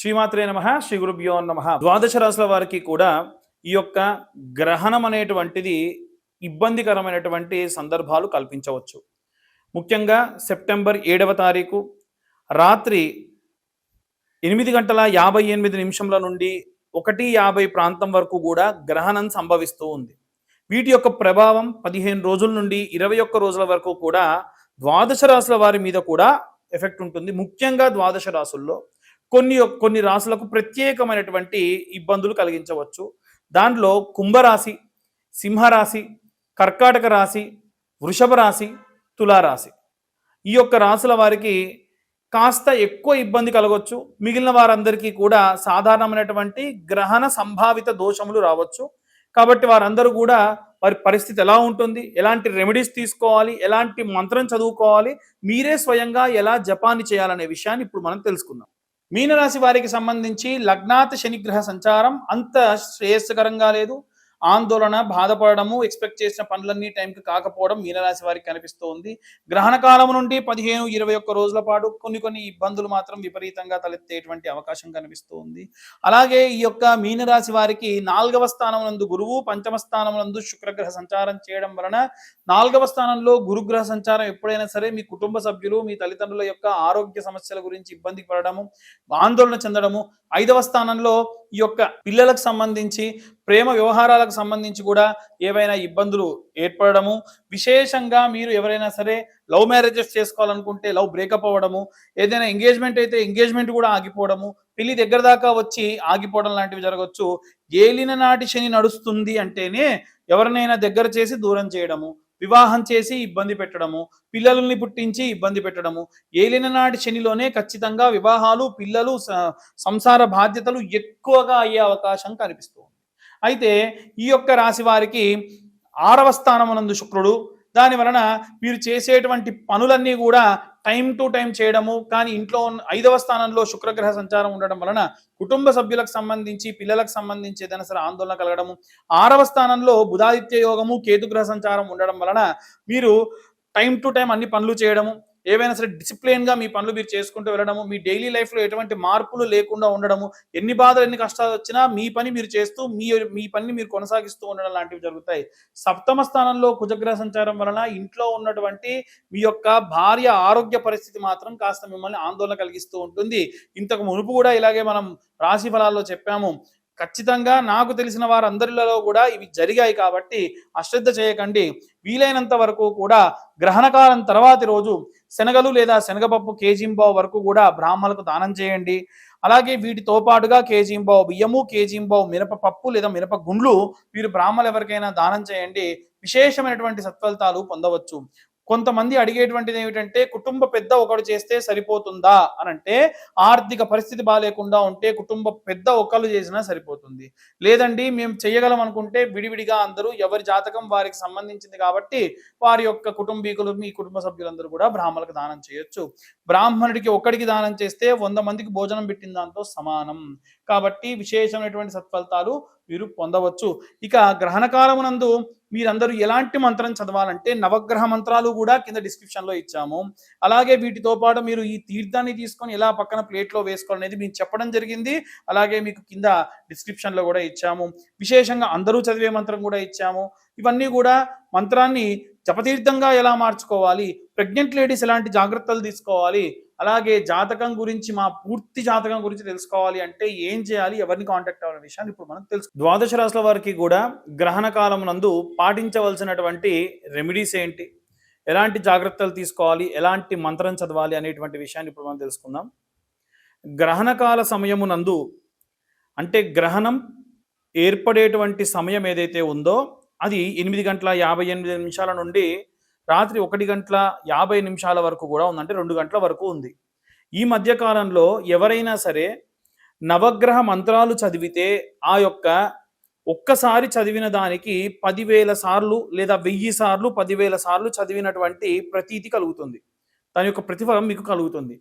శ్రీమాత్రే నమ శ్రీ గురుభ్యో నమ. ద్వాదశ రాశుల వారికి కూడా ఈ యొక్క గ్రహణం అనేటువంటిది ఇబ్బందికరమైనటువంటి సందర్భాలు కల్పించవచ్చు. ముఖ్యంగా సెప్టెంబర్ ఏడవ తారీఖు రాత్రి ఎనిమిది గంటల యాభై ఎనిమిది నిమిషంల నుండి ఒకటి యాభై ప్రాంతం వరకు కూడా గ్రహణం సంభవిస్తూ ఉంది. వీటి యొక్క ప్రభావం పదిహేను రోజుల నుండి ఇరవై ఒక్క రోజుల వరకు కూడా ద్వాదశ రాశుల వారి మీద కూడా ఎఫెక్ట్ ఉంటుంది. ముఖ్యంగా ద్వాదశ రాశుల్లో కొన్ని కొన్ని రాశులకు ప్రత్యేకమైనటువంటి ఇబ్బందులు కలిగించవచ్చు. దాంట్లో కుంభరాశి సింహరాశి కర్కాటక రాశి వృషభ రాశి తులారాశి. ఈ యొక్క రాశుల వారికి కాస్త ఎక్కువ ఇబ్బంది కలగవచ్చు మిగిలిన వారందరికీ కూడా సాధారణమైనటువంటి గ్రహణ సంభావిత దోషములు రావచ్చు. కాబట్టి వారందరూ కూడా వారి పరిస్థితి ఎలా ఉంటుంది? ఎలాంటి రెమెడీస్ తీసుకోవాలి? ఎలాంటి మంత్రం చదువుకోవాలి? మీరే స్వయంగా ఎలా జపాన్ని చేయాలనే విషయాన్ని ఇప్పుడు మనం తెలుసుకుందాం. మీనరాశి వారికి సంబంధించి లగ్నాత్ శనిగ్రహ సంచారం అంత శ్రేయస్కరంగా లేదు. ఆందోళన బాధపడము ఎక్స్పెక్ట్ చేసిన పనులన్నీ టైంకి కాకపోవడం మీనరాశి వారికి కనిపిస్తోంది. గ్రహణ కాలం నుండి పదిహేను ఇరవై ఒక్క రోజుల పాటు కొన్ని కొన్ని ఇబ్బందులు మాత్రం విపరీతంగా తలెత్తేటువంటి అవకాశం కనిపిస్తోంది. అలాగే ఈ యొక్క మీనరాశి వారికి నాలుగవ స్థానం నందు గురువు పంచమ స్థానం నందు శుక్రగ్రహ సంచారం చేయడం వలన నాలుగవ స్థానంలో గురుగ్రహ సంచారం ఎప్పుడైనా సరే మీ కుటుంబ సభ్యులు మీ తల్లిదండ్రుల యొక్క ఆరోగ్య సమస్యల గురించి ఇబ్బంది పడడము ఆందోళన చెందడము ఐదవ స్థానంలో ఈ యొక్క పిల్లలకు సంబంధించి ప్రేమ వ్యవహారాలకు సంబంధించి కూడా ఏవైనా ఇబ్బందులు ఏర్పడము విశేషంగా మీరు ఎవరైనా సరే లవ్ మ్యారేజెస్ చేసుకోవాలనుకుంటే లవ్ బ్రేకప్ అవ్వడము ఏదైనా ఎంగేజ్మెంట్ అయితే ఎంగేజ్మెంట్ కూడా ఆగిపోవడము పెళ్ళి దగ్గర దాకా వచ్చి ఆగిపోవడం లాంటివి జరగవచ్చు ఏలిన నాటి శని నడుస్తుంది అంటేనే ఎవరినైనా దగ్గర చేసి దూరం చేయడము. వివాహం చేసి ఇబ్బంది పెట్టడము పిల్లల్ని పుట్టించి ఇబ్బంది పెట్టడము. ఏలిన నాటి శనిలోనే ఖచ్చితంగా వివాహాలు పిల్లలు సంసార బాధ్యతలు ఎక్కువగా అయ్యే అవకాశం కనిపిస్తుంది అయితే ఈ యొక్క రాశి వారికి ఆరవ స్థానమునందు శుక్రుడు దాని వలన మీరు చేసేటువంటి పనులన్నీ కూడా టైం టు టైం చేయడము కానీ ఇంట్లో ఉన్న ఐదవ స్థానంలో శుక్రగ్రహ సంచారం ఉండడం వలన కుటుంబ సభ్యులకు సంబంధించి పిల్లలకు సంబంధించి ఏదైనా సరే ఆందోళన కలగడము. ఆరవ స్థానంలో బుధాదిత్య యోగము కేతుగ్రహ సంచారం ఉండడం వలన మీరు టైం టు టైం అన్ని పనులు చేయడము ఏవైనా సరే డిసిప్లిన్గా గా మీ పనులు మీరు చేసుకుంటూ వెళ్ళడము మీ డైలీ లైఫ్లో ఎటువంటి మార్పులు లేకుండా ఉండడము ఎన్ని బాధలు ఎన్ని కష్టాలు వచ్చినా మీ పని మీరు చేస్తూ మీ మీ పనిని మీరు కొనసాగిస్తూ ఉండడం లాంటివి జరుగుతాయి. సప్తమ స్థానంలో కుజగ్రహ సంచారం వలన ఇంట్లో ఉన్నటువంటి మీ యొక్క భార్య ఆరోగ్య పరిస్థితి మాత్రం కాస్త మిమ్మల్ని ఆందోళన కలిగిస్తూ ఉంటుంది. ఇంతకు మునుపు కూడా ఇలాగే మనం రాశి ఫలాల్లో చెప్పాము. ఖచ్చితంగా నాకు తెలిసిన వారందరిలో కూడా ఇవి జరిగాయి కాబట్టి అశ్రద్ధ చేయకండి. వీలైనంత వరకు కూడా గ్రహణకాలం తర్వాతి రోజు శనగలు లేదా శనగపప్పు కేజీంబావు వరకు కూడా బ్రాహ్మణులకు దానం చేయండి. అలాగే వీటితో పాటుగా కేజీంబావు బియ్యము కేజీంబావు మినపపప్పు లేదా మినప గుండ్లు వీరు బ్రాహ్మలు ఎవరికైనా దానం చేయండి. విశేషమైనటువంటి సత్ఫలితాలు పొందవచ్చు. కొంతమంది అడిగేటువంటిది ఏమిటంటే కుటుంబ పెద్ద ఒకడు చేస్తే సరిపోతుందా అని అంటే ఆర్థిక పరిస్థితి బాగాలేకుండా ఉంటే కుటుంబ పెద్ద ఒకళ్ళు చేసినా సరిపోతుంది. లేదండి మేము చేయగలం అనుకుంటే విడివిడిగా అందరూ ఎవరి జాతకం వారికి సంబంధించింది కాబట్టి వారి యొక్క కుటుంబీకులు మీ కుటుంబ సభ్యులందరూ కూడా బ్రాహ్మణులకు దానం చేయొచ్చు. బ్రాహ్మణుడికి ఒక్కడికి దానం చేస్తే వంద మందికి భోజనం పెట్టిన దాంతో సమానం. కాబట్టి విశేషమైనటువంటి సత్ఫలితాలు మీరు పొందవచ్చు. ఇక గ్రహణ కాలమునందు మీరందరూ ఎలాంటి మంత్రం చదవాలంటే నవగ్రహ మంత్రాలు కూడా కింద డిస్క్రిప్షన్లో లో ఇచ్చాము. అలాగే వీటితో పాటు మీరు ఈ తీర్థాన్ని తీసుకొని ఎలా పక్కన ప్లేట్లో వేసుకోవాలనేది మీకు చెప్పడం జరిగింది. అలాగే మీకు కింద డిస్క్రిప్షన్లో లో కూడా ఇచ్చాము. విశేషంగా అందరూ చదివే మంత్రం కూడా ఇచ్చాము. ఇవన్నీ కూడా మంత్రాన్ని జపతీర్థంగా ఎలా మార్చుకోవాలి? ప్రెగ్నెంట్ లేడీస్ ఎలాంటి జాగ్రత్తలు తీసుకోవాలి? అలాగే జాతకం గురించి మా పూర్తి జాతకం గురించి తెలుసుకోవాలి అంటే ఏం చేయాలి? ఎవరిని కాంటాక్ట్ అవ్వాలనే విషయాన్ని ఇప్పుడు మనం తెలుసు ద్వాదశ రాశుల వారికి కూడా గ్రహణ కాలం నందు పాటించవలసినటువంటి రెమెడీస్ ఏంటి? ఎలాంటి జాగ్రత్తలు తీసుకోవాలి? ఎలాంటి మంత్రం చదవాలి? అనేటువంటి విషయాన్ని ఇప్పుడు మనం తెలుసుకుందాం. గ్రహణకాల సమయమునందు అంటే గ్రహణం ఏర్పడేటువంటి సమయం ఏదైతే ఉందో అది ఎనిమిది గంటల యాభై ఎనిమిది నిమిషాల నుండి రాత్రి ఒకటి గంటల యాభై నిమిషాల వరకు కూడా ఉందంటే రెండు గంటల వరకు ఉంది. ఈ మధ్య కాలంలో ఎవరైనా సరే నవగ్రహ మంత్రాలు చదివితే ఆ యొక్క ఒక్కసారి చదివిన దానికి పదివేల సార్లు లేదా వెయ్యి సార్లు పదివేల సార్లు చదివినటువంటి ప్రతీతి కలుగుతుంది. దాని యొక్క ప్రతిఫలం మీకు కలుగుతుంది.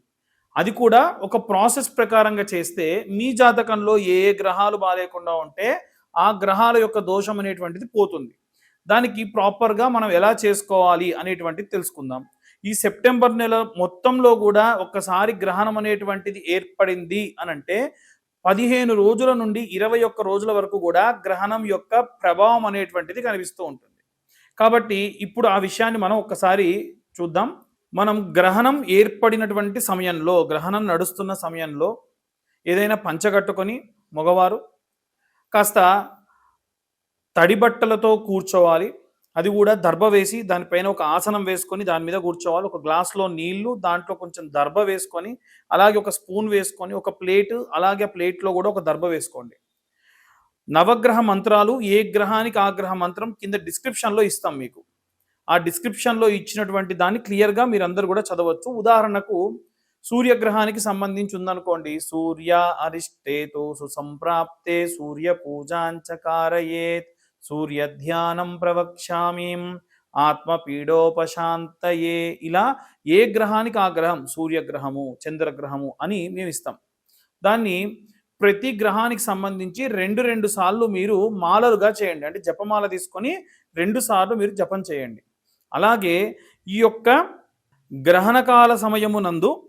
అది కూడా ఒక ప్రాసెస్ ప్రకారంగా చేస్తే మీ జాతకంలో ఏ ఏ గ్రహాలు బాగాలేకుండా ఉంటే ఆ గ్రహాల యొక్క దోషం అనేటువంటిది పోతుంది. దానికి ప్రాపర్గా మనం ఎలా చేసుకోవాలి అనేటువంటిది తెలుసుకుందాం. ఈ సెప్టెంబర్ నెల మొత్తంలో కూడా ఒక్కసారి గ్రహణం అనేటువంటిది ఏర్పడింది అని అంటే పదిహేను రోజుల నుండి ఇరవై ఒక్క రోజుల వరకు కూడా గ్రహణం యొక్క ప్రభావం అనేటువంటిది కనిపిస్తూ ఉంటుంది. కాబట్టి ఇప్పుడు ఆ విషయాన్ని మనం ఒక్కసారి చూద్దాం. మనం గ్రహణం ఏర్పడినటువంటి సమయంలో గ్రహణం నడుస్తున్న సమయంలో ఏదైనా పంచగట్టుకొని మగవారు కాస్త తడి బట్టలతో కూర్చోవాలి. అది కూడా దర్భ వేసి దానిపైన ఒక ఆసనం వేసుకొని దాని మీద కూర్చోవాలి. ఒక గ్లాస్లో నీళ్ళు దాంట్లో కొంచెం దర్భ వేసుకొని అలాగే ఒక స్పూన్ వేసుకొని ఒక ప్లేట్ అలాగే ప్లేట్లో కూడా ఒక దర్భ వేసుకోండి. నవగ్రహ మంత్రాలు ఏ గ్రహానికి ఆ గ్రహ మంత్రం కింద డిస్క్రిప్షన్లో ఇస్తాం మీకు. ఆ డిస్క్రిప్షన్లో ఇచ్చినటువంటి దాన్ని క్లియర్గా మీరందరూ కూడా చదవచ్చు. ఉదాహరణకు సూర్యగ్రహానికి సంబంధించి ఉందనుకోండి సూర్య అరిష్టేతో సుసంప్రాప్తే సూర్య పూజాంచకారయేత్. సూర్యధ్యానం ప్రవక్ష్యామీం. ఇలా ఏ గ్రహానికి ఆ గ్రహం? సూర్యగ్రహము చంద్రగ్రహము అని మేము ఇస్తాం. దాన్ని ప్రతి గ్రహానికి సంబంధించి రెండు రెండు సార్లు మీరు మాలలుగా చేయండి. అంటే జపమాల తీసుకొని రెండు సార్లు మీరు జపం చేయండి. అలాగే ఈ యొక్క గ్రహణకాల సమయమునందు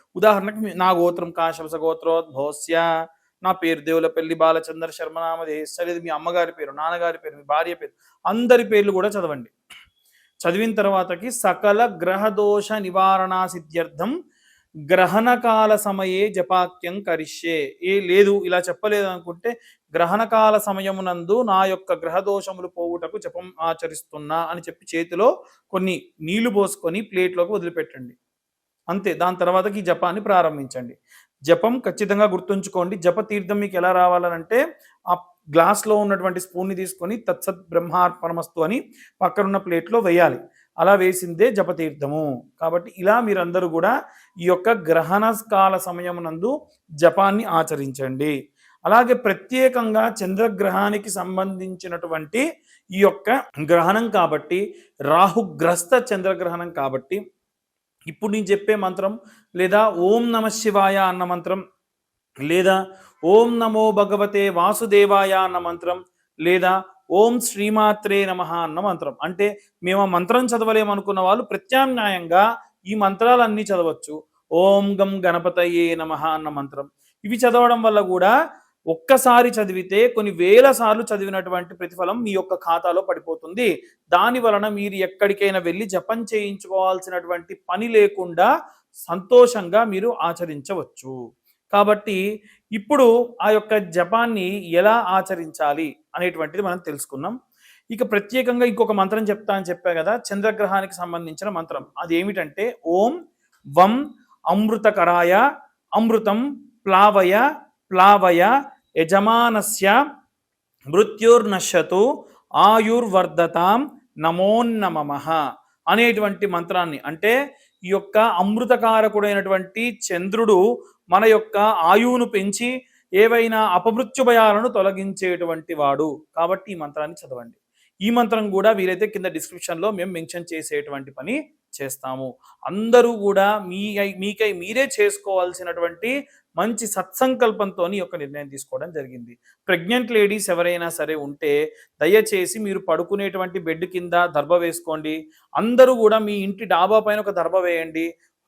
ఉదాహరణకు మీ- నా గోత్రం కాశంస గోత్రోద్భోస్య నా పేరు దేవులపల్లి బాలచంద్ర శర్మ నామధేశ లేదు మీ అమ్మగారి పేరు నాన్నగారి పేరు మీ భార్య పేరు అందరి పేర్లు కూడా చదవండి. చదివిన తర్వాతకి సకల గ్రహదోష నివారణా నివారణ సిద్ధ్యర్థం గ్రహణకాల సమయే జపాక్యం కరిష్యే. ఏ లేదు ఇలా చెప్పలేదు అనుకుంటే గ్రహణకాల సమయమునందు నా యొక్క గ్రహదోషములు పోవుటకు జపం ఆచరిస్తున్నా అని చెప్పి చేతిలో కొన్ని నీళ్ళు పోసుకొని ప్లేట్లోకి వదిలిపెట్టండి. అంతే దాని తర్వాతకి ఈ జపాన్ని ప్రారంభించండి. జపం ఖచ్చితంగా గుర్తుంచుకోండి. జప తీర్థం మీకు ఎలా రావాలనంటే ఆ గ్లాస్లో ఉన్నటువంటి స్పూన్ని తీసుకొని తత్సత్ బ్రహ్మార్పణమస్తు అని పక్కనున్న ప్లేట్లో వేయాలి. అలా వేసిందే జపతీర్థము కాబట్టి ఇలా మీరందరూ కూడా ఈ యొక్క గ్రహణ కాల సమయమునందు జపాన్ని ఆచరించండి. అలాగే ప్రత్యేకంగా చంద్రగ్రహానికి సంబంధించినటువంటి ఈ యొక్క గ్రహణం కాబట్టి రాహుగ్రస్త చంద్రగ్రహణం కాబట్టి ఇప్పుడు నేను చెప్పే మంత్రం లేదా ఓం నమ శివాయ అన్న మంత్రం లేదా ఓం నమో భగవతే వాసుదేవాయ అన్న మంత్రం లేదా ఓం శ్రీమాత్రే నమ అన్న మంత్రం. అంటే మేము ఆ మంత్రం చదవలేమనుకున్న వాళ్ళు ప్రత్యామ్నాయంగా ఈ మంత్రాలన్నీ చదవచ్చు. ఓం గం గణపతయే నమ అన్న మంత్రం. ఇవి చదవడం వల్ల కూడా ఒక్కసారి చదివితే కొన్ని వేల సార్లు చదివినటువంటి ప్రతిఫలం మీ యొక్క ఖాతాలో పడిపోతుంది. దాని వలన మీరు ఎక్కడికైనా వెళ్ళి జపం చేయించుకోవాల్సినటువంటి పని లేకుండా సంతోషంగా మీరు ఆచరించవచ్చు. కాబట్టి ఇప్పుడు ఆ యొక్క జపాన్ని ఎలా ఆచరించాలి అనేటువంటిది మనం తెలుసుకున్నాం ఇక ప్రత్యేకంగా ఇంకొక మంత్రం చెప్తా అని చెప్పా కదా చంద్రగ్రహానికి సంబంధించిన మంత్రం. అది ఏమిటంటే ఓం వం అమృతకరాయ అమృతం ప్లావయ ప్లావయ యజమానస్య మృత్యుర్నశ్యతు ఆయుర్వర్ధతాం నమోన్నమ అనేటువంటి మంత్రాన్ని. అంటే ఈ యొక్క అమృతకారకుడైనటువంటి చంద్రుడు మన యొక్క ఆయువును పెంచి ఏవైనా అపమృత్యు భయాలను తొలగించేటువంటి వాడు. కాబట్టి ఈ మంత్రాన్ని చదవండి. ఈ మంత్రం కూడా వీలైతే కింద డిస్క్రిప్షన్లో మేము మెన్షన్ చేసేటువంటి పని చేస్తాము. అందరూ కూడా మీ మీకై మీరే చేసుకోవాల్సినటువంటి మంచి సత్సంకల్పంతో ఈ యొక్క నిర్ణయం తీసుకోవడం జరిగింది. ప్రెగ్నెంట్ లేడీస్ ఎవరైనా సరే ఉంటే దయచేసి మీరు పడుకునేటువంటి బెడ్ కింద దర్భ వేసుకోండి. అందరూ కూడా మీ ఇంటి డాబా పైన ఒక దర్భ వేయండి.